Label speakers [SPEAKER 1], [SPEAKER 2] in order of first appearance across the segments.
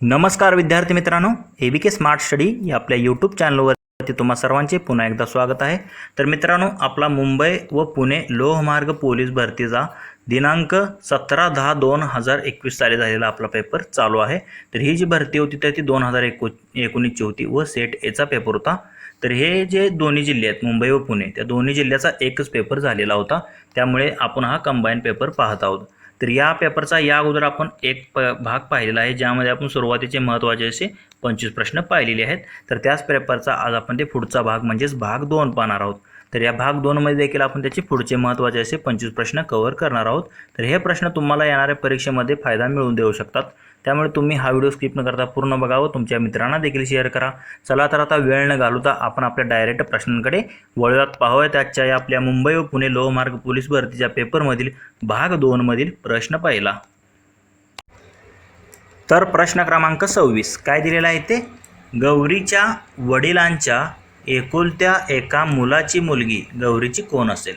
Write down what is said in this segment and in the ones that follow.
[SPEAKER 1] नमस्कार विद्यार्थी मित्रांनो ए बी के स्मार्ट स्टडी या आपल्या यूट्यूब चॅनलवरती तुम्हा सर्वांचे पुन्हा एकदा स्वागत आहे. तर मित्रांनो आपला मुंबई व पुणे लोहमार्ग पोलीस भरतीचा दिनांक सतरा दहा दोन हजार एकवीस साली झालेला आपला पेपर चालू आहे. तर ही जी भरती होती तर ती दोन हजार एको एकोणीसची होती व सेट एचा पेपर होता. तर हे जे दोन्ही जिल्हे आहेत मुंबई व पुणे त्या दोन्ही जिल्ह्याचा एकच पेपर झालेला होता. त्यामुळे आपण हा कंबाईन पेपर पाहत आहोत. तर या पेपरचा या अगोदर आपण एक प भाग पाहिलेला आहे ज्यामध्ये आपण सुरुवातीचे महत्त्वाचे असे पंचवीस प्रश्न पाहिलेले आहेत. तर त्याच पेपरचा आज आपण ते पुढचा भाग म्हणजेच भाग दोन पाहणार आहोत. तर या भाग दोनमध्ये देखील आपण त्याचे पुढचे महत्त्वाचे असे पंचवीस प्रश्न कव्हर करणार आहोत. तर हे प्रश्न तुम्हाला येणाऱ्या परीक्षेमध्ये फायदा मिळवून देऊ शकतात. त्यामुळे तुम्ही हा व्हिडिओ स्किप न करता पूर्ण बघावं तुमच्या मित्रांना देखील शेअर करा. चला तर आता वेळ न घालवता आपण आपल्या डायरेक्ट प्रश्नांकडे वळूयात. पाहूयात आजच्या या आपल्या मुंबई व पुणे लोहमार्ग पोलीस भरतीच्या पेपरमधील भाग दोनमधील प्रश्न पाहिला. तर प्रश्न क्रमांक सव्वीस. काय दिलेला आहे ते गौरीच्या वडिलांच्या एकुलत्या एका मुलाची मुलगी गौरीची कोण असेल?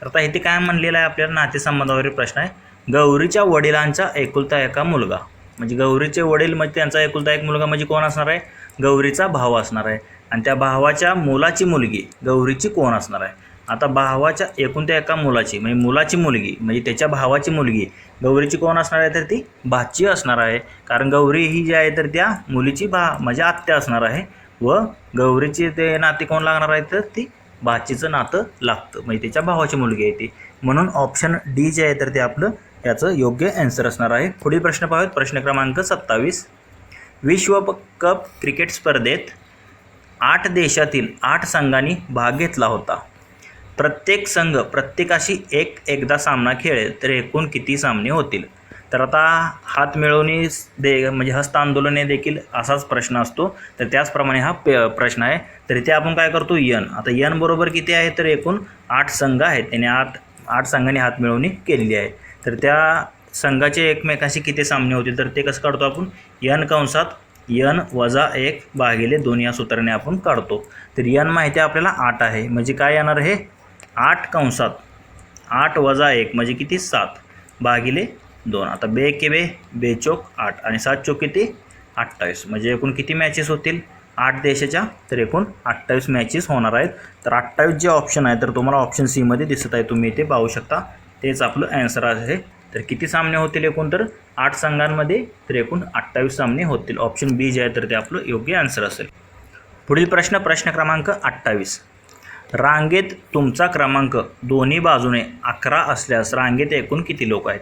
[SPEAKER 1] तर आता इथे काय म्हणलेलं आहे आपल्याला? नातेसंबंधावरील प्रश्न आहे. गौरीच्या वडिलांचा एकुलता एका मुलगा. म्हणजे गौरीचे वडील म्हणजे त्यांचा एकुलता एक मुलगा म्हणजे कोण असणार आहे? गौरीचा भाव असणार आहे. आणि त्या भावाच्या मुलाची मुलगी गौरीची कोण असणार आहे? आता भावाच्या एकूण त्या एका मुलाची म्हणजे मुलाची मुलगी म्हणजे त्याच्या भावाची मुलगी गौरीची कोण असणार आहे? तर ती भाची असणार आहे. कारण गौरी ही जी आहे तर त्या मुलीची भा म्हणजे आत्या असणार आहे. व गौरीची ते नाते कोण लागणार आहे तर ती भाचीचं नातं लागतं. म्हणजे त्याच्या भावाची मुलगी आहे ती. म्हणून ऑप्शन डी जे आहे तर ते आपलं याचं योग्य ॲन्सर असणार आहे. पुढील प्रश्न पाहूयात. प्रश्न क्रमांक सत्तावीस. विश्व कप क्रिकेट स्पर्धेत आठ देशातील आठ संघांनी भाग घेतला होता. प्रत्येक संघ प्रत्येकाशी एक एकदा सामना खेळेल तर एकूण किती सामने होतील? तर आता हात मिळवणी दे म्हणजे हस्त आंदोलने देखील असाच प्रश्न असतो. तर त्याचप्रमाणे हा पे प्रश्न आहे. तर इथे आपण काय करतो? यन. आता यन बरोबर किती आहे? तर एकूण आठ संघ आहेत. त्याने आठ आठ संघांनी हात मिळवणी केलेली आहे. तर त्या संघाचे एकमेकाशी किती सामने होतील? तर ते कसं काढतो आपण? यन कंसात यन वजा एक भागिले दोन या सूत्राने आपण काढतो. तर यन माहिती आपल्याला आठ आहे. म्हणजे काय येणार हे? आठ कंसात आठ वजा एक म्हणजे किती? सात. भागिले दोन. आता बे के बे? बे चौक आठ. आणि सात चोक किती? अठ्ठावीस. म्हणजे एकूण किती मॅचेस होतील? आठ देशाच्या तर एकूण अठ्ठावीस मॅचेस होणार आहेत. तर अठ्ठावीस जे ऑप्शन आहे तर तुम्हाला ऑप्शन सीमध्ये दिसत आहे. तुम्ही इथे पाहू शकता. तेच आपलं ॲन्सर आहे. तर किती सामने होतील एकूण? तर आठ संघांमध्ये तर एकूण अठ्ठावीस सामने होतील. ऑप्शन बी जे आहे तर ते आपलं योग्य आन्सर असेल. पुढील प्रश्न प्रश्न क्रमांक अठ्ठावीस. रांगेत तुमचा क्रमांक दोन्ही बाजूने अकरा असल्यास रांगेत एकूण किती लोक आहेत?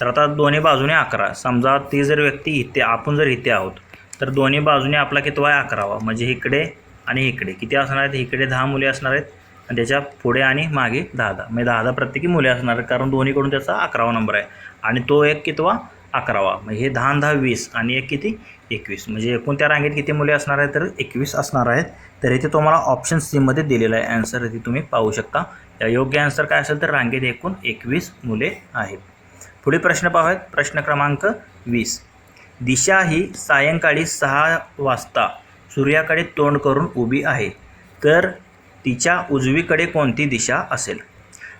[SPEAKER 1] तर आता दोन्ही बाजूने अकरा. समजा ती जर व्यक्ती इथे आपण जर इथे आहोत तर दोन्ही बाजूने आपला कितवा आहे अकरावा? म्हणजे इकडे आणि इकडे. किती असणार आहेत? इकडे दहा मुले असणार आहेत. आणि त्याच्या पुढे आणि मागे दहा दहा म्हणजे दहा दहा प्रत्येकी मुले असणार आहेत कारण दोन्हीकडून त्याचा अकरावा नंबर आहे. आणि तो एक कितवा? अकरावा. म्हणजे हे दहा दहा वीस आणि एक किती? एकवीस. म्हणजे एकूण त्या रांगेत किती मुले असणार आहेत? तर एकवीस असणार आहेत. तर इथे तुम्हाला ऑप्शन सीमध्ये दिलेलं आहे. ॲन्सर इथे तुम्ही पाहू शकता. योग्य आन्सर काय असेल? तर रांगेत एकूण एकवीस मुले आहेत. पुढील प्रश्न पाहूयात. प्रश्न क्रमांक वीस. दिशा ही सायंकाळी सहा वाजता सूर्याकडे तोंड करून उभी आहे. तर तिच्या उजवीकडे कोणती दिशा असेल?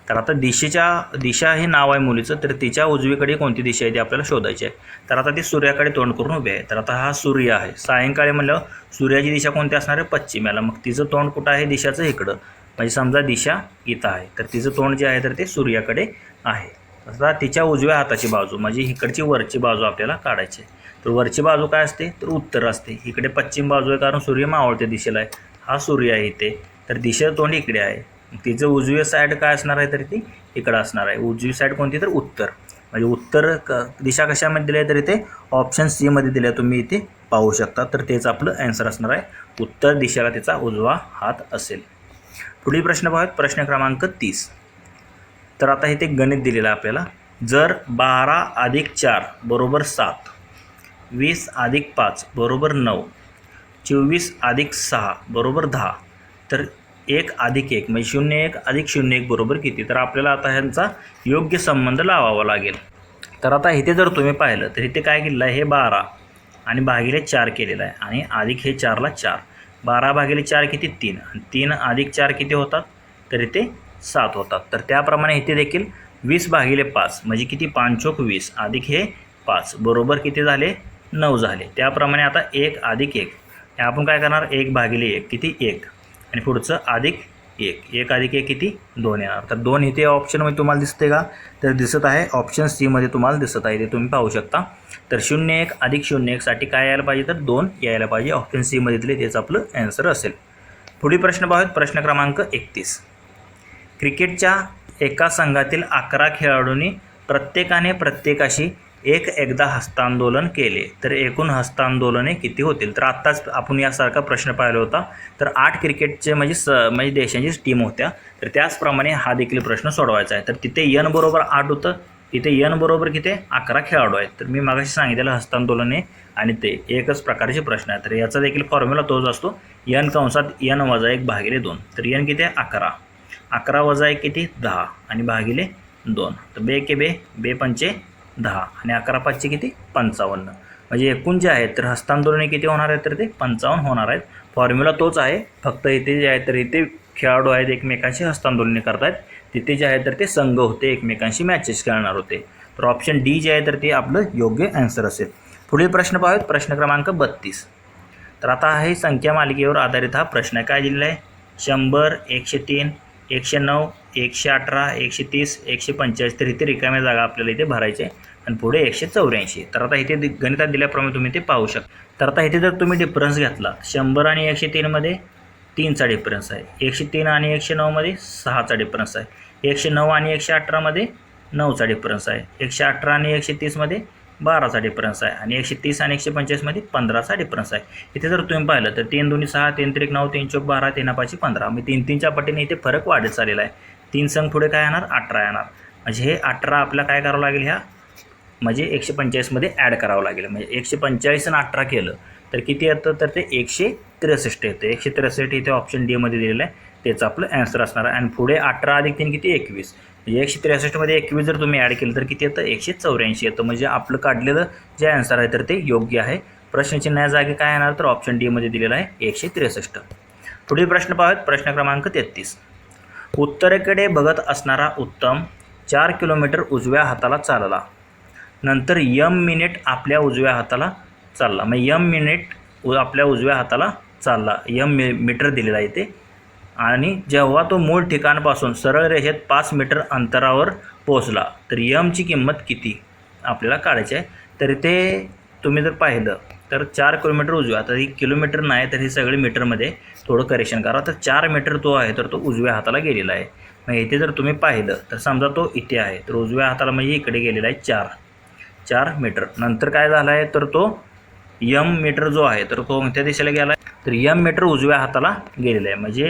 [SPEAKER 1] तर आता दिशेच्या दिशा हे नाव आहे मुलीचं तर तिच्या उजवीकडे कोणती दिशा आहे ती आपल्याला शोधायची आहे. तर आता ती सूर्याकडे तोंड करून उभी आहे. तर आता हा सूर्य आहे. सायंकाळी म्हणलं सूर्याची दिशा कोणती असणार आहे? पश्चिमेला. मग तिचं तोंड कुठं आहे? दिशाचं इकडं. म्हणजे समजा दिशा इथं आहे. तर तिचं तोंड जे आहे तर ते सूर्याकडे आहे. आता तिच्या उजव्या हाताची बाजू म्हणजे इकडची वरची बाजू आपल्याला काढायची आहे. तर वरची बाजू काय असते? तर उत्तर असते. इकडे पश्चिम बाजू आहे कारण सूर्य मावळत्या दिशेला आहे. हा सूर्य आहे इथे. तर दिशेचं तोंड इकडे आहे. तिचं उजवी साईड काय असणार आहे तर ती इकडं असणार आहे. उजवी साईड कोणती? तर उत्तर. म्हणजे उत्तर क दिशा कशामध्ये दिली आहे तर इथे ऑप्शन सीमध्ये दिले तुम्ही इथे पाहू शकता. तर तेच आपलं ॲन्सर असणार आहे. उत्तर दिशेला त्याचा उजवा हात असेल. पुढील प्रश्न पाहूयात. प्रश्न क्रमांक तीस. तर आता इथे गणित दिलेलं आहे आपल्याला. जर बारा अधिक चार बरोबर सात वीस अधिक पाच बरोबर नऊ चोवीस अधिक सहा बरोबर दहा तर एक अधिक एक म्हणजे शून्य एक अधिक शून्य एक बरोबर किती? तर आपल्याला आता ह्यांचा योग्य संबंध लावावा लागेल. तर आता इथे जर तुम्ही पाहिलं तर इथे काय केलेलं आहे? हे बारा आणि भागिले चार केलेलं आहे आणि अधिक हे चारला चार. बारा भागिले चार किती? तीन. आणि तीन अधिक चार किती होतात? तर इथे सात होतात. तर त्याप्रमाणे इथे देखील वीस भागिले पाच म्हणजे किती? पांचोक वीस अधिक हे पाच. बरोबर किती झाले? नऊ झाले. त्याप्रमाणे आता एक अधिक एक. हे आपण काय करणार? एक भागिले एक किती? एक. आणि पुढचं अधिक एक. एक अधिक एक किती? दोन येणार. तर दोन इथे ऑप्शनमध्ये तुम्हाला दिसते का? तर दिसत आहे. ऑप्शन सीमध्ये तुम्हाला दिसत आहे. ते तुम्ही पाहू शकता. तर शून्य एक अधिक शून्य एकसाठी काय यायला पाहिजे? तर दोन यायला पाहिजे. ऑप्शन सीमध्ये दिले तेच आपलं ॲन्सर असेल. पुढील प्रश्न पाहूयात. प्रश्न क्रमांक एकतीस. क्रिकेटच्या एका संघातील अकरा खेळाडूंनी प्रत्येकाने प्रत्येकाशी एक एकदा हस्तांदोलन केले. तर एकूण हस्तांदोलने किती होतील? तर आत्ताच आपण यासारखा प्रश्न पाहिला होता. तर आठ क्रिकेटचे म्हणजे स म्हणजे देशांची टीम होत्या. तर त्याचप्रमाणे हा देखील प्रश्न सोडवायचा आहे. तर तिथे यन बरोबर आठ होतं. इथे यन बरोबर किती? अकरा खेळाडू आहेत. तर मी मागाशी सांगितलेलं हस्तांदोलने आणि ते एकच प्रकारचे प्रश्न आहे तर याचा देखील फॉर्म्युला तोच असतो. यन कंसात यन वजा एक भागिले दोन. तर यन किती? आहे अकरा. अकरा वजा एक किती? दहा. आणि भागिले दोन. तर बे के बे बे पंचे दहा. आणि अकरा पाचशे किती? पंचावन्न. म्हणजे एकूण जे आहेत तर हस्तांदोलने किती होणार आहेत तर ते पंचावन्न होणार आहेत. फॉर्म्युला तोच आहे. फक्त इथे जे आहे तर इथे खेळाडू आहेत एकमेकांशी हस्तांदोलने करतायत. तिथे जे आहे तर ते संघ होते एकमेकांशी मॅचेस खेळणार होते. तर ऑप्शन डी जे आहे तर ते आपलं योग्य ॲन्सर असेल. पुढील प्रश्न पाहूयात. प्रश्न क्रमांक बत्तीस. तर आता आहे संख्या मालिकेवर आधारित हा प्रश्न. काय दिलेला आहे? शंभर एकशे तीन एकशे नऊ एकशे अठरा एकशे तीस एकशे पंचेचाळीस तर इथे रिकाम्या जागा आपल्याला इथे भरायचे आहे आणि पुढे एकशे चौऱ्याऐंशी. तर आता इथे गणितात दिल्याप्रमाणे तुम्ही ते पाहू शकता. तर आता इथे जर तुम्ही डिफरन्स घेतला शंभर आणि एकशे तीनमध्ये तीनचा डिफरन्स आहे. एकशे तीन आणि एकशे नऊमध्ये सहाचा डिफरन्स आहे. एकशे नऊ आणि एकशे अठरामध्ये नऊचा डिफरन्स आहे. एकशे अठरा आणि एकशे तीसमध्ये बाराचा डिफरन्स आहे. आणि एकशे तीस आणि एकशे पंचेचाळीसमध्ये पंधराचा डिफरन्स आहे. इथे जर तुम्ही पाहिलं तर तीन दोन्ही सहा तीन त्रिक नऊ तीन चौक बारा तीन पाचशे पंधरा. मी तीन तीनच्या पटीने इथे फरक वाढत चाललेला आहे. तीन संघ पुढे काय येणार? अठरा येणार. म्हणजे हे अठरा आपल्याला काय करावं लागेल ह्या? म्हणजे एकशे पंचेचाळीसमध्ये ॲड करावं लागेल. म्हणजे एकशे पंचेचाळीस आणि अठरा केलं. तर किती येतं? तर ते एकशे त्रेसष्ट येतं. एकशे त्रेसष्ट इथे ऑप्शन डीमध्ये दिलेलं आहे. त्याचं आपलं ॲन्सर असणार आहे. आणि पुढे अठरा अधिक तीन किती? एकवीस. म्हणजे एकशे त्रेसष्टमध्ये एकवीस जर तुम्ही ॲड केलं तर किती येतं? एकशे चौऱ्याऐंशी येतं. म्हणजे आपलं काढलेलं जे ॲन्सर आहे तर ते योग्य आहे. प्रश्नचिन्ह जागी काय येणार? तर ऑप्शन डीमध्ये दिलेलं आहे एकशे त्रेसष्ट. पुढील प्रश्न पाहूयात. प्रश्न क्रमांक तेहतीस. उत्तरेकडे बघत असणारा उत्तम चार किलोमीटर उजव्या हाताला चालला. नंतर यम मिनिट आपल्या उजव्या हाताला चालला. मग यम मिनिट उ- आपल्या उजव्या हाताला चालला. यम मी मीटर दिलेला आहे ते आणि जेव्हा तो मूळ ठिकाणापासून सरळ रेषेत पाच मीटर अंतरावर पोहोचला तर यमची किंमत किती? आपल्याला काढायची आहे. तर ते तुम्ही जर पाहिलं तर चार किलोमीटर उजव्या आता ही किलोमीटर नाही तर हे सगळे मीटरमध्ये थोडं करेक्शन करा. तर चार मीटर तो आहे तर तो उजव्या हाताला गेलेला आहे. मग इथे जर तुम्ही पाहिलं तर समजा तो इथे आहे तर उजव्या हाताला म्हणजे इकडे गेलेला आहे चार. चार मीटर. नंतर काय झालं आहे तर तो यम मीटर जो आहे तर तो कोणत्या दिशेला गेला आहे तर यम मीटर उजव्या हाताला गेलेला आहे. म्हणजे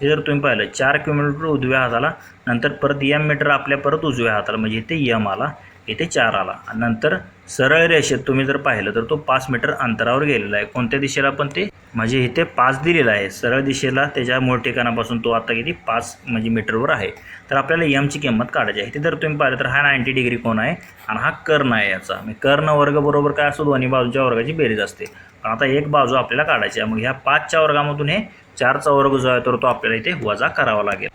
[SPEAKER 1] हे जर तुम्ही पाहिलं चार किलोमीटर उजव्या हाताला नंतर परत यम मीटर आपल्या परत उजव्या हाताला म्हणजे इथे यम आला. इथे चार आला नंतर सरळ रेषेत तुम्ही जर पाहिलं तर तो पाच मीटर अंतरावर गेलेला आहे. कोणत्या दिशेला पण ते? म्हणजे इथे पाच दिलेला आहे. सरळ दिशेला त्याच्या मूळ ठिकाणापासून तो आता किती? पाच म्हणजे मीटरवर आहे. तर आपल्याला यमची किंमत काढायची आहे. इथे जर तुम्ही पाहिलं तर हा नाईंटी डिग्री कोण आहे आणि हा कर्ण आहे याचा. म्हणजे कर्ण वर्ग बरोबर काय असतो? दोन्ही बाजूच्या वर्गाची बेरीज असते. पण आता एक बाजू आपल्याला काढायची आहे. मग ह्या पाचच्या वर्गामधून हे चारचा वर्ग जो आहे तर तो आपल्याला इथे वजा करावा लागेल.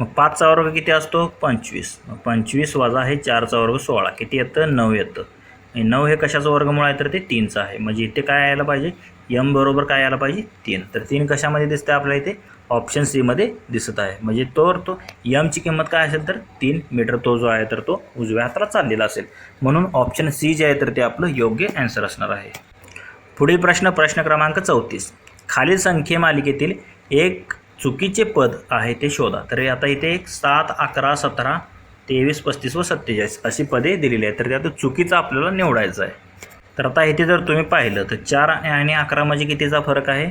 [SPEAKER 1] मग पाचचा वर्ग किती असतो? पंचवीस. मग पंचवीस वजा हे चारचा वर्ग सोळा. किती येतं? नऊ येतं. आणि नऊ हे कशाचं वर्गमूळ आहे? तर ते तीनचं आहे. म्हणजे इथे काय यायला पाहिजे? यम बरोबर काय यायला पाहिजे? तीन. तर तीन कशामध्ये दिसतं आपल्याला इथे? ऑप्शन सीमध्ये दिसत आहे. म्हणजे तो तो यमची किंमत काय असेल तर? तीन मीटर तो जो आहे तर तो उजव्या हाताला चाललेला असेल. म्हणून ऑप्शन सी जे आहे तर ते आपलं योग्य ॲन्सर असणार आहे. पुढील प्रश्न प्रश्न क्रमांक चौतीस. खालील संख्ये मालिकेतील एक चुकीचे पद आहे ते शोधा. तर आता इथे एक सात अकरा सतरा तेवीस पस्तीस व सत्तेचाळीस अशी पदे दिलेली आहेत. तर त्यात चुकीचं आपल्याला निवडायचं आहे. तर आता इथे जर तुम्ही पाहिलं तर चार आणि अकरामध्ये कितीचा फरक आहे?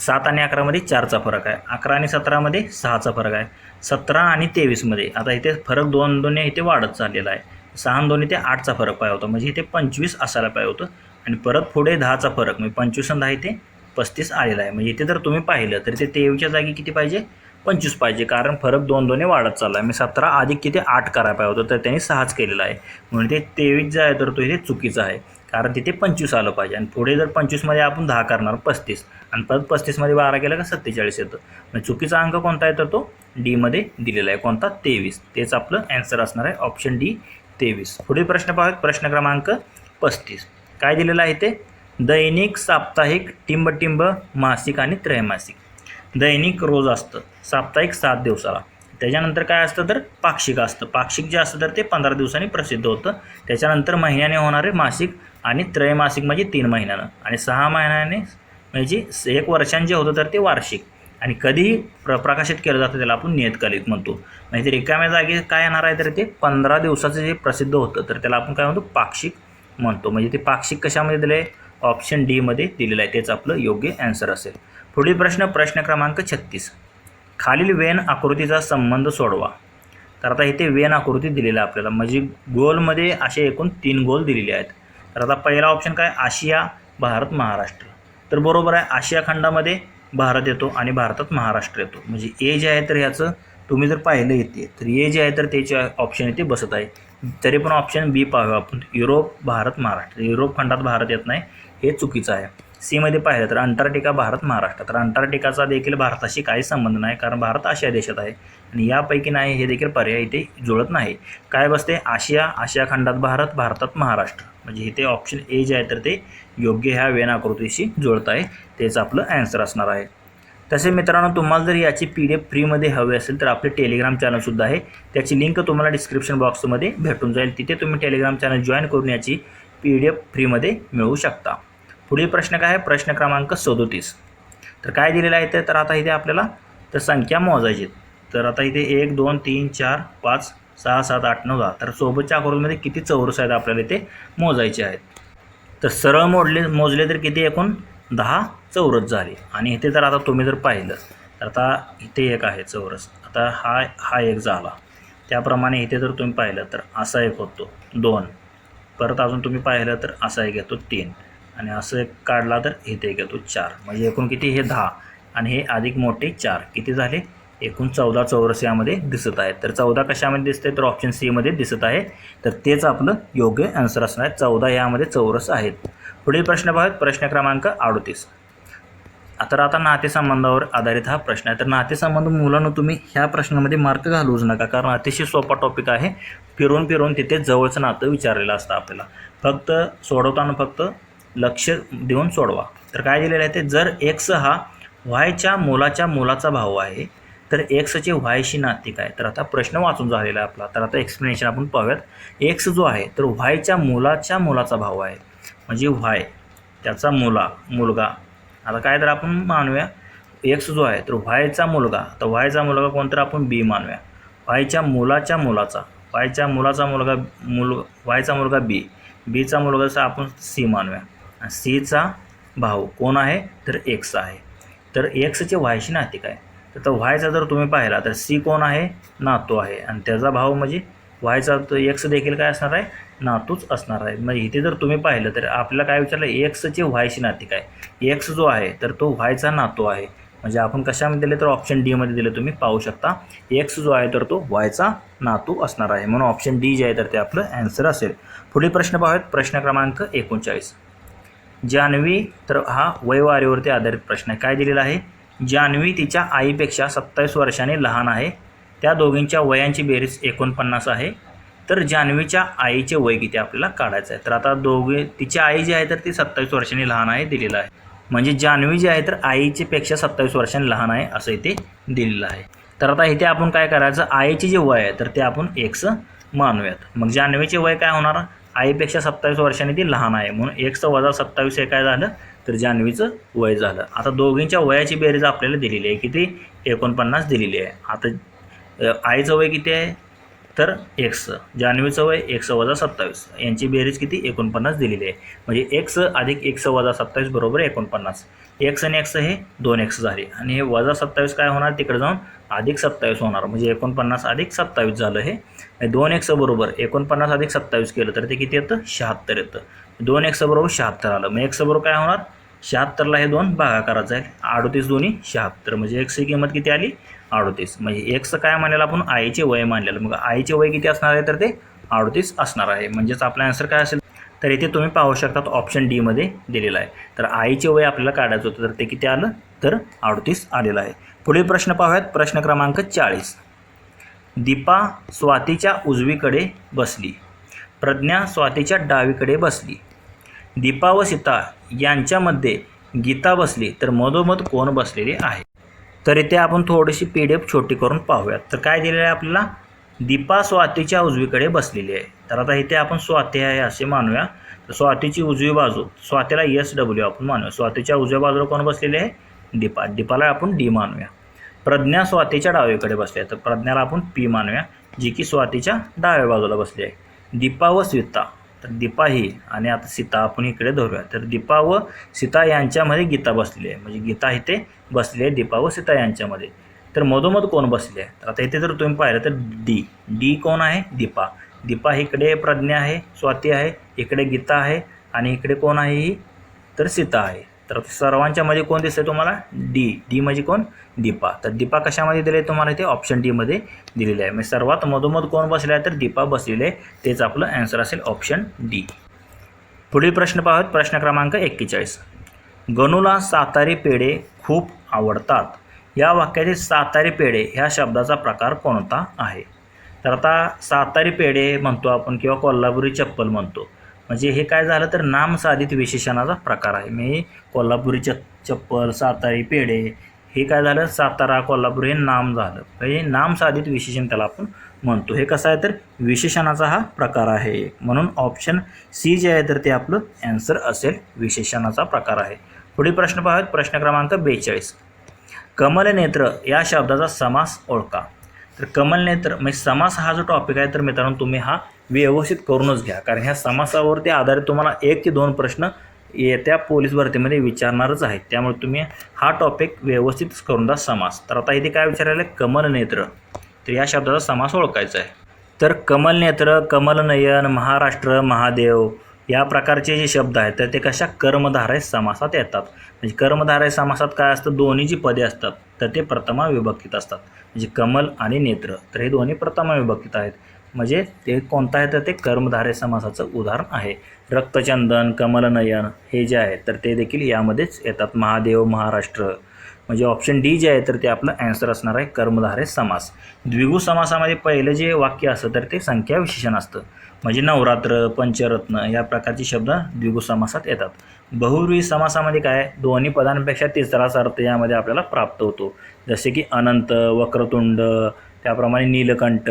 [SPEAKER 1] सात आणि अकरामध्ये चारचा फरक आहे. अकरा आणि सतरामध्ये सहाचा फरक आहे. सतरा आणि तेवीसमध्ये आता इथे फरक दोन दोन्ही इथे वाढत चाललेला आहे. सहा दोन्ही दोन इथे आठचा फरक पाहिजे होता. म्हणजे इथे पंचवीस असायला पाहिजे होतं. आणि परत पुढे दहाचा फरक. म्हणजे पंचवीस आणि दहा इथे पस्तीस आलेला आहे. म्हणजे इथे जर तुम्ही पाहिलं तर ते तेवीसच्या जागी किती पाहिजे? पंचवीस पाहिजे. कारण फरक दोन दोन्ही वाढत चालला आहे मी सतरा अधिक किती? आठ करायला पाहिजे होतं. तर त्यांनी सहाच केलेला आहे. म्हणून ते तेवीस जे आहे तर तो इथे चुकीचा आहे. कारण तिथे पंचवीस आलं पाहिजे. आणि पुढे जर पंचवीसमध्ये आपण दहा करणार पस्तीस. आणि परत पस्तीसमध्ये बारा केलं का सत्तेचाळीस येतं. म्हणजे चुकीचा अंक कोणता आहे? तर तो डीमध्ये दिलेला आहे. कोणता? तेवीस. तेच आपलं ॲन्सर असणार आहे. ऑप्शन डी तेवीस. पुढील प्रश्न पाहूयात. प्रश्न क्रमांक पस्तीस. काय दिलेलं आहे ते दैनिक साप्ताहिक टिंबटिंब मासिक आणि त्रैमासिक. दैनिक रोज असतं. साप्ताहिक सात दिवसाला. त्याच्यानंतर काय असतं तर पाक्षिक असतं. पाक्षिक जे असतं तर ते पंधरा दिवसांनी प्रसिद्ध होतं. त्याच्यानंतर महिन्याने होणारे मासिक आणि त्रैमासिक म्हणजे तीन महिन्यानं. आणि सहा महिन्याने म्हणजे एक वर्षांचे होतं तर ते वार्षिक. आणि कधीही प्र प्रकाशित केलं जातं त्याला आपण नियतकालिक म्हणतो. म्हणजे रिकाम्या जागी काय येणार आहे तर ते पंधरा दिवसाचं जे प्रसिद्ध होतं तर त्याला आपण काय म्हणतो? पाक्षिक म्हणतो. म्हणजे ते पाक्षिक कशामध्ये दिलं आहे ऑप्शन डीमध्ये दिलेलं आहे. तेच आपलं योग्य ॲन्सर असेल. पुढील प्रश्न प्रश्न क्रमांक छत्तीस. खालील वेन आकृतीचा संबंध सोडवा. तर आता इथे वेन आकृती दिलेलं आहे आपल्याला. म्हणजे गोलमध्ये असे एकूण तीन गोल दिलेले आहेत. तर आता पहिला ऑप्शन काय? आशिया भारत महाराष्ट्र. तर बरोबर आहे आशिया खंडामध्ये भारत येतो आणि भारतात महाराष्ट्र येतो. म्हणजे ए जे आहे तर ह्याचं तुम्ही जर पाहिलं येते तर ए जे आहे तर त्याचे ऑप्शन इथे बसत आहे. तरी पण ऑप्शन बी पाहू आपण. युरोप भारत महाराष्ट्र. युरोप खंडात भारत येत नाही. हे चुकीचं आहे. सीमध्ये पाहिलं तर अंटार्क्टिका भारत महाराष्ट्र. तर अंटार्क्टिकाचा देखील भारताशी काही संबंध नाही कारण भारत आशिया देशात आहे. आणि यापैकी नाही हे देखील पर्याय इथे जुळत नाही. काय बसते? आशिया आशिया खंडात भारत भारतात महाराष्ट्र. म्हणजे इथे ऑप्शन ए जे आहे तर ते योग्य ह्या वेन आकृतीशी जुळत आहे. तेच आपलं ॲन्सर असणार आहे. तसे मित्रांनो तुम्हाला जर याची पी डी एफ फ्रीमध्ये हवी असेल तर आपले टेलिग्राम चॅनलसुद्धा आहे. त्याची लिंक तुम्हाला डिस्क्रिप्शन बॉक्समध्ये भेटून जाईल. तिथे तुम्ही टेलिग्राम चॅनल जॉईन करून याची पी डी एफ फ्रीमध्ये मिळवू शकता. पुढील प्रश्न काय आहे? प्रश्न क्रमांक सदोतीस. तर काय दिलेलं आहे ते? तर आता इथे आपल्याला तर संख्या मोजायची तर आता इथे एक दोन तीन चार पाच सहा सात आठ नऊ दहा. तर सोबतच्या आकृतीमध्ये किती चौरस आहेत आपल्याला इथे मोजायचे आहेत? तर सरळ मोडले मोजले तर किती? एकूण दहा चौरस झाले. आणि इथे जर आता तुम्ही जर पाहिलं तर आता इथे एक आहे चौरस. आता हा हा एक झाला. त्याप्रमाणे इथे जर तुम्ही पाहिलं तर असा एक होतो. दोन. परत अजून तुम्ही पाहिलं तर असा एक येतो तीन. आणि असं एक काढला तर इथे एक येतो चार. म्हणजे एकूण किती? हे दहा. आणि हे अधिक मोठे चार. किती झाले? एकूण चौदा चौरस यामध्ये दिसत आहेत. तर चौदा कशामध्ये दिसते तर ऑप्शन सीमध्ये दिसत आहे. तर तेच आपलं योग्य आन्सर असणार. आहे चौदा यामध्ये चौरस आहेत. पुढील प्रश्न पाहत प्रश्न क्रमांक अडतीस. तर आता नातेसंबंधावर आधारित हा प्रश्न आहे. तर नातेसंबंध मुलांना तुम्ही ह्या प्रश्नामध्ये मार्क घालूच नका कारण अतिशय सोपा टॉपिक आहे. फिरून फिरून तिथे जवळचं नातं विचारलेलं असतं आपल्याला. फक्त सोडवताना फक्त लक्ष देऊन सोडवा. तर काय दिलेलं आहे ते जर एक्स हा व्हायच्या मुलाच्या मुलाचा भाऊ आहे तर एक्सचे व्हायशी नातिक आहे. तर आता प्रश्न वाचून झालेला आहे आपला. तर आता एक्सप्लेनेशन आपण पाहूयात. एक्स जो आहे तर व्हायच्या मुलाच्या मुलाचा भाऊ आहे. म्हणजे व्हाय त्याचा मुला मुलगा आता काय तर आपण मानूया एक्स जो आहे तर व्हायचा मुलगा तर व्हायचा मुलगा कोणतर आपण बी मानूया. व्हायच्या मुलाच्या मुलाचा व्हायच्या मुलाचा मुलगा मुल व्हायचा मुलगा बी बीचा मुलगा जसा आपण सी मानूया. आणि सीचा भाऊ कोण आहे? तर एक्स आहे. तर एक्सचे व्हायशी नाते काय? तर व्हायचा जर तुम्ही पाहिला तर सी कोण आहे? नातो आहे. आणि त्याचा भाऊ म्हणजे व्हायचा तो एक्स देखील काय असणार आहे? नातूच असणार आहे. म्हणजे इथे जर तुम्ही पाहिलं तर आपल्याला काय विचारलं एक्सचे व्हायशी नाते काय? एक्स जो आहे तर तो व्हायचा नातू आहे. म्हणजे आपण कशामध्ये दिले तर ऑप्शन डीमध्ये दिले तुम्ही पाहू शकता. एक्स जो आहे तर तो व्हायचा नातू असणार आहे. म्हणून ऑप्शन डी जे आहे तर ते आपलं ॲन्सर असेल. पुढील प्रश्न पाहूयात. प्रश्न क्रमांक एकोणचाळीस. जान्हवी तर हा वयवारीवरती आधारित प्रश्न आहे. काय दिलेला आहे? जान्हवी तिच्या आईपेक्षा सत्तावीस वर्षाने लहान आहे. त्या दोघींच्या वयांची बेरीज एकोणपन्नास आहे. तर जान्हवीच्या आईचे वय किती आपल्याला काढायचं आहे? तर आता दोघे तिची आई जी आहे तर ती सत्तावीस वर्षांनी लहान आहे दिलेलं आहे. म्हणजे जान्हवी जी आहे तर आईची पेक्षा सत्तावीस वर्षांनी लहान आहे असं इथे दिलेलं आहे. तर आता इथे आपण काय करायचं? आईचे जे वय आहे तर ते आपण एक्स मानूयात. मग जान्हवीचे वय काय होणार? आईपेक्षा सत्तावीस वर्षांनी ती लहान आहे. म्हणून एकचं वजा सत्तावीस हे काय झालं? तर जान्हवीचं वय झालं. आता दोघींच्या वयाची बेरीज आपल्याला दिलेली आहे. किती? एकोणपन्नास दिलेली आहे. आता आईचं वय किती आहे? तर एक्स. जान्हवीचं वय एक्स वजा सत्तावीस. यांची बेरीज किती? एकोणपन्नास दिलेली आहे. म्हणजे एक्स अधिक एक्स वजा सत्तावीस बरोबर एकोणपन्नास. एक्स आणि एक्स हे दोन एक्स झाले. आणि हे वजा सत्तावीस काय होणार? तिकडे जाऊन अधिक सत्तावीस होणार. म्हणजे एकोणपन्नास अधिक सत्तावीस झालं हे. दोन एक्स बरोबर एकोणपन्नास अधिक सत्तावीस केलं तर ते किती येतं? शहात्तर येतं. दोन एक्स बरोबर शहात्तर आलं. मग एक्स बरोबर काय होणार? शहात्तरला हे दोन भागाकाराचं आहे. अडतीस दोन्ही शहात्तर. म्हणजे एक्सची किंमत किती आली? अडतीस. म्हणजे एक्स काय मानलेलं आपण? आईचे वय मानलेलं मग आईचे वय किती असणार आहे? तर ते अडतीस असणार आहे. म्हणजेच आपला आन्सर काय असेल? तर इथे तुम्ही पाहू शकता ऑप्शन डीमध्ये दिलेला आहे. तर आईचे वय आपल्याला काढायचं होतं. तर ते किती आलं? तर अडतीस आलेलं आहे. पुढील प्रश्न पाहूयात. प्रश्न क्रमांक चाळीस. दीपा स्वातीच्या उजवीकडे बसली. प्रज्ञा स्वातीच्या डावीकडे बसली. दीपा व सीता यांच्यामध्ये गीता बसली. तर मधोमध कोण बसलेली आहे? तर इथे आपण थोडीशी पी डी एफ छोटी करून पाहूयात. तर काय दिलेलं आहे आपल्याला? दीपा स्वातीच्या उजवीकडे बसलेली आहे. तर आता इथे आपण स्वाती आहे असे मानूया. तर स्वातीची उजवी बाजू स्वातीला एस डब्ल्यू आपण मानूया. स्वातीच्या उजव्या बाजूला कोण बसलेले आहे? दीपा. दीपाला आपण डी मानूया. प्रज्ञा स्वातीच्या डावीकडे बसली आहे. तर प्रज्ञाला आपण पी मानूया जी की स्वातीच्या डाव्या बाजूला बसली आहे. दीपा व स्विता. तर दीपा ही. आणि आता सीता आपण इकडे धरूया. तर दीपा व सीता यांच्यामध्ये गीता बसली आहे. म्हणजे गीता इथे बसली आहे दीपा व सीता यांच्यामध्ये. तर मधोमध कोण बसले आहे? तर आता इथे जर तुम्ही पाहिलं तर डी. डी कोण आहे? दीपा. दीपा इकडे प्रज्ञा आहे स्वाती आहे इकडे गीता आहे आणि इकडे कोण आहे ही? तर सीता आहे. तर सर्वांच्यामध्ये कोण दिसतंय तुम्हाला? डी. डी म्हणजे कोण? दीपा. तर दीपा कशामध्ये दिले तुम्हाला इथे? ऑप्शन डीमध्ये दिलेले आहे. म्हणजे सर्वात मधोमध कोण बसले आहे तर दीपा बसलेले. आहे तेच आपलं ॲन्सर असेल ऑप्शन डी पुढील प्रश्न पाहत प्रश्न क्रमांक एक्केचाळीस. गणूला सातारी पेढे खूप आवडतात. या वाक्यातील सातारी पेढे ह्या शब्दाचा प्रकार कोणता आहे? तर आता सातारी पेढे म्हणतो आपण किंवा कोल्हापुरी चप्पल म्हणतो. म्हणजे हे काय झालं तर नामसाधित विशेषणाचा प्रकार आहे. मी कोल्हापुरी च चप्पल सातारी पेढे हे काय झालं? सातारा कोल्हापूर हे नाम झालं. म्हणजे नामसाधित विशेषण त्याला आपण म्हणतो. हे कसं आहे तर विशेषणाचा हा प्रकार आहे. म्हणून ऑप्शन सी जे आहे तर ते आपलं ॲन्सर असेल. विशेषणाचा प्रकार आहे. पुढील प्रश्न पाहत प्रश्न क्रमांक बेचाळीस. कमलनेत्र या शब्दाचा समास ओळखा. तर कमलनेत्र म्हणजे समास हा जो टॉपिक आहे तर मित्रांनो तुम्ही हा व्यवस्थित करूनच घ्या. कारण ह्या समासावरती आधारित तुम्हाला एक ते दोन प्रश्न येत्या पोलीस भरतीमध्ये विचारणारच आहेत. त्यामुळे तुम्ही हा टॉपिक व्यवस्थित करून द्या समास. तर आता इथे काय विचारायला आहे? कमलनेत्र तर या शब्दाचा समास ओळखायचा आहे. तर कमलनेत्र कमलनयन महाराष्ट्र महादेव या प्रकारचे जे शब्द आहेत तर ते कशा कर्मधारय समासात येतात? म्हणजे कर्मधारय समासात काय असतं? दोन्ही जी पदे असतात तर ते प्रथमा विभक्तीत असतात. म्हणजे कमल आणि नेत्र. तर हे दोन्ही प्रथमा विभक्तीत आहेत. म्हणजे ते कोणतं आहे तर ते कर्मधारय समासाचं उदाहरण आहे. रक्तचंदन कमलनयन हे जे आहे तर ते देखील यामध्येच येतात. महादेव महाराष्ट्र. म्हणजे ऑप्शन डी जे आहे तर ते आपलं ॲन्सर असणार आहे कर्मधारय समास. द्विगु समासामध्ये पहिलं जे वाक्य असतं तर ते संख्या विशेषण असतं. म्हणजे नवरात्र पंचरत्न या प्रकारचे शब्द द्विगु समासात येतात. बहुव्रीही समासामध्ये काय दोन्ही पदांपेक्षा तिसराच अर्थ यामध्ये आपल्याला प्राप्त होतो. जसे की अनंत वक्रतुंड त्याप्रमाणे नीलकंठ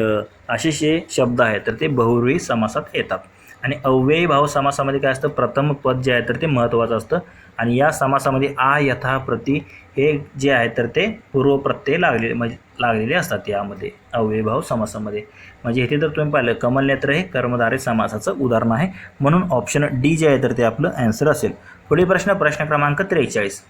[SPEAKER 1] असे जे शब्द आहेत तर ते बहुरूही समासात येतात. आणि अव्ययी भाव समासामध्ये काय असतं? प्रथम पद जे आहे तर ते महत्त्वाचं असतं. आणि या समासामध्ये आ यथा प्रती हे जे आहे तर ते पूर्वप्रत्यय लागलेले म्हणजे लागलेले असतात यामध्ये अव्ययी भाव समासामध्ये. म्हणजे इथे जर तुम्ही पाहिलं कमलनेत्र हे कर्मधारे समासाचं उदाहरण आहे. म्हणून ऑप्शन डी जे आहे तर ते आपलं ॲन्सर असेल. पुढील प्रश्न प्रश्न क्रमांक त्रेचाळीस.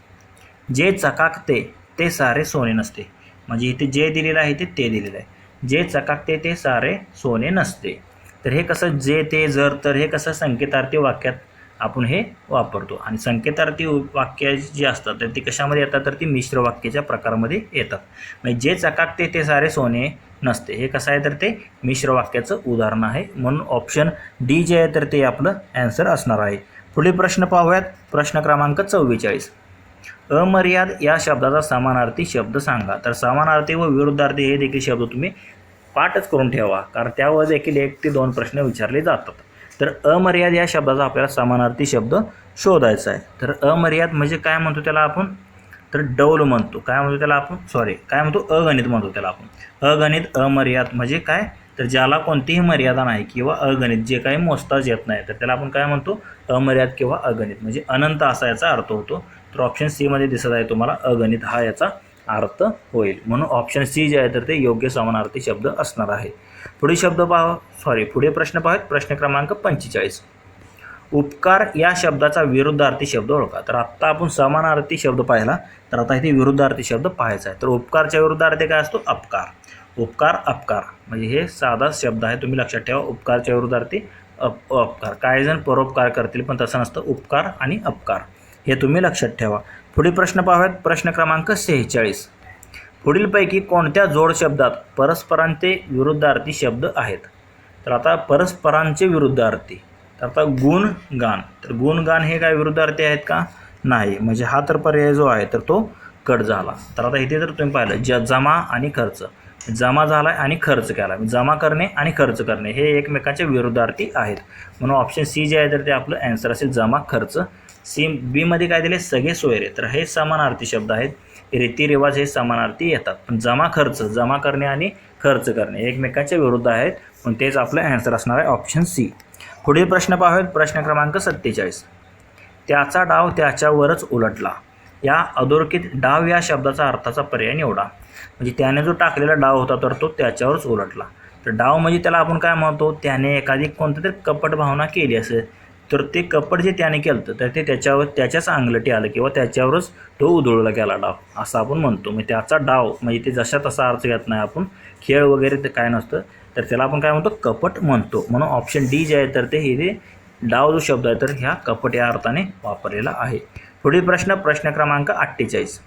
[SPEAKER 1] जे चकाकते ते सारे सोने नसते. म्हणजे इथे जे दिलेलं आहे ते ते दिलेलं आहे. जे चकाकते ते सारे सोने नसते. तर हे कसं जे ते जर तर हे कसं संकेतार्थी वाक्यात आपण हे वापरतो. आणि संकेतार्थी वाक्य जी असतात तर ती कशामध्ये येतात? तर ती मिश्र वाक्याच्या प्रकारामध्ये येतात. म्हणजे जे चकाकते ते सारे सोने नसते. हे कसं आहे? तर ते मिश्र वाक्याचं उदाहरण आहे. म्हणून ऑप्शन डी जे आहे तर ते आपलं ॲन्सर असणार आहे. पुढील प्रश्न पाहूयात. प्रश्न क्रमांक चव्वेचाळीस. अमर्याद या शब्दाचा समानार्थी शब्द सांगा. तर समानार्थी व विरुद्धार्थी हे देखील शब्द तुम्ही पाठच करून ठेवा. कारण त्यावर देखील एक ते दोन प्रश्न विचारले जातात. तर अमर्याद या शब्दाचा आपल्याला समानार्थी शब्द शोधायचा आहे. तर अमर्याद म्हणजे काय म्हणतो त्याला आपण? तर डौल म्हणतो. काय म्हणतो त्याला आपण? सॉरी काय म्हणतो? अगणित म्हणतो त्याला आपण. अगणित अमर्याद म्हणजे काय? तर ज्याला कोणतीही मर्यादा नाही किंवा अगणित जे काही मोजताच येत नाही तर त्याला आपण काय म्हणतो? अमर्याद किंवा अगणित. म्हणजे अनंत असा याचा अर्थ होतो. तर ऑप्शन सीमध्ये दिसत आहे तुम्हाला अगणित. हा याचा अर्थ होईल. म्हणून ऑप्शन सी जे आहे तर ते योग्य समानार्थी शब्द असणार आहे. पुढे शब्द पाहा. सॉरी पुढे प्रश्न पाहत प्रश्न क्रमांक पंचेचाळीस. उपकार या शब्दाचा विरुद्धार्थी शब्द ओळखा. तर आत्ता आपण समानार्थी शब्द पाहिला तर आता इथे विरुद्धार्थी शब्द पाहायचा आहे. तर उपकारच्या विरुद्धार्थी काय असतो? अपकार. उपकार अपकार. म्हणजे हे साधा शब्द आहे. तुम्ही लक्षात ठेवा. उपकारच्या विरुद्धार्थी अप अपकार. काही जण परोपकार करतील पण तसं नसतं. उपकार आणि अपकार. हे तुम्ही लक्षात ठेवा. पुढील प्रश्न पाहूयात. प्रश्न क्रमांक सेहेचाळीस. पुढीलपैकी कोणत्या जोड शब्दात परस्परांचे विरुद्धार्थी शब्द आहेत? तर आता परस्परांचे विरुद्धार्थी. तर आता गुण गान तर गुणगान हे काय विरुद्धार्थी आहेत का? नाही. म्हणजे हा तर पर्याय जो आहे तर तो कट झाला. तर आता इथे जर तुम्ही पाहिलं ज जमा आणि खर्च. जमा झाला आणि खर्च केला जमा करणे आणि खर्च करणे हे एकमेकांचे विरुद्धार्थी आहेत. म्हणून ऑप्शन सी जे आहे तर ते आपलं ॲन्सर असेल जमा खर्च सी बीमध्ये काय दिले? सगळे सोयरे. तर हे समानार्थी शब्द आहेत. रीतिरिवाज हे समानार्थी येतात. पण जमा खर्च जमा करणे आणि खर्च करणे एकमेकांच्या विरुद्ध आहेत. पण तेच आपलं ॲन्सर असणार आहे ऑप्शन सी पुढील प्रश्न पाहूयात. प्रश्न क्रमांक सत्तेचाळीस. त्याचा डाव त्याच्यावरच उलटला. या अधोरेखित डाव या शब्दाचा अर्थाचा पर्याय निवडा. म्हणजे त्याने जो टाकलेला डाव होता तर तो त्याच्यावरच उलटला. तर डाव म्हणजे त्याला आपण काय म्हणतो? त्याने एखादी कोणती तरी कपट भावना केली असेल. तर ते कपट जे त्याने केलं होतं, तर ते त्याच्यावर त्याच्याच अंगलटी आलं किंवा त्याच्यावरच तो उधळला गेला डाव. असं आपण म्हणतो. म्हणजे त्याचा डाव म्हणजे ते जशा तसा अर्थ घेत नाही आपण खेळ वगैरे ते काय नसतं तर त्याला आपण काय म्हणतो? कपट म्हणतो. म्हणून ऑप्शन डी जे आहे तर ते हे जे डाव जो शब्द आहे तर ह्या कपट या अर्थाने वापरलेला आहे. पुढील प्रश्न प्रश्न क्रमांक अठ्ठेचाळीस.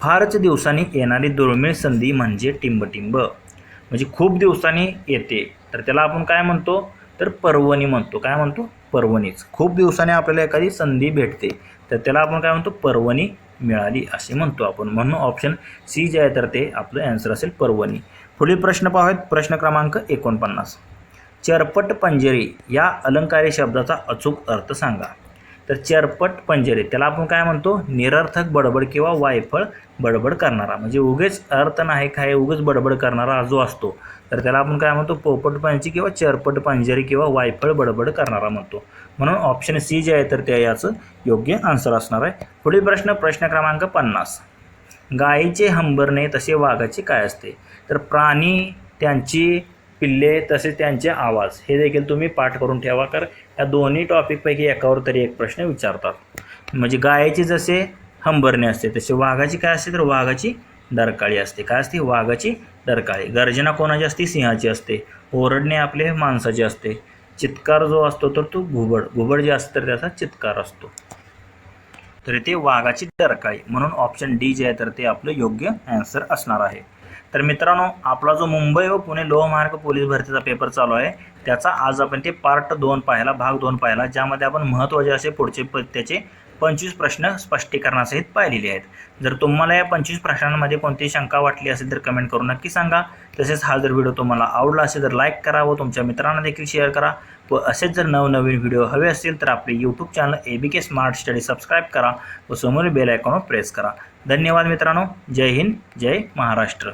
[SPEAKER 1] फारच दिवसांनी येणारी दुर्मिळ संधी म्हणजे टिंबटिंब. म्हणजे खूप दिवसांनी येते. तर त्याला आपण काय म्हणतो? तर पर्वणी म्हणतो. काय म्हणतो? पर्वणीच. खूप दिवसांनी आपल्याला एखादी संधी भेटते. तर त्याला आपण काय म्हणतो? पर्वणी मिळाली असे म्हणतो आपण. म्हणून ऑप्शन सी जे आहे तर ते आपलं ॲन्सर असेल पर्वणी. पुढील प्रश्न पाहूयात. प्रश्न क्रमांक एकोणपन्नास. चरपट पंजरी या अलंकारी शब्दाचा अचूक अर्थ सांगा. तर चरपट पंजरी. त्याला आपण काय म्हणतो? निरर्थक बडबड किंवा वायफळ बडबड करणारा. म्हणजे उगेच अर्थ नाही काय उगेच बडबड करणारा जो असतो तर त्याला आपण काय म्हणतो? पोपट पंची किंवा चरपट पंजरी किंवा वायफळ बडबड करणारा म्हणतो. म्हणून ऑप्शन सी जे आहे तर ते याचं योग्य आन्सर असणार आहे. पुढील प्रश्न प्रश्न क्रमांक पन्नास. गायीचे हंबरणे तसे वाघाचे काय असते? तर प्राणी त्यांची पिल्ले तसेच त्यांचे आवाज. हे देखील तुम्ही पाठ करून ठेवा कारण या दोन्ही टॉपिकपैकी एकावर तरी एक प्रश्न विचारतात. म्हणजे गायीचे जसे हंबरणे असते तसे वाघाची काय असते तर वाघाची दरकाळी असते. काय असते? वाघाची दरकाळी. गर्जना कोणाची असते? सिंहाची असते. ओरडणे आपले माणसाचे असते. चित्कार जो असतो तर तो घुबड. घुबड जे असतं तर त्याचा चित्कार असतो. तर ते वाघाची दरकाळी म्हणून ऑप्शन डी जे आहे तर ते आपलं योग्य ॲन्सर असणार आहे. तर मित्रांनो आपला जो मुंबई व पुणे लोहमार्ग पोलीस भरतीचा पेपर चालू आहे त्याचा आज आपण ते पार्ट दोन पाहायला भाग दोन पाहिला ज्यामध्ये आपण महत्त्वाचे असे पुढचे प त्याचे पंचवीस प्रश्न स्पष्टीकरणासहित पाहिलेले आहेत. जर तुम्हाला या पंचवीस प्रश्नांमध्ये कोणतीही शंका वाटली असेल तर कमेंट करून नक्की सांगा. तसेच हा जर व्हिडिओ तुम्हाला आवडला असेल तर लाईक करा व तुमच्या मित्रांना देखील शेअर करा. व असेच जर नवनवीन व्हिडिओ हवे असतील तर आपले YouTube channel A B K smart study subscribe करा व समोरील बेल आयकॉनवर प्रेस करा. धन्यवाद मित्रांनो. जय हिंद जय महाराष्ट्र.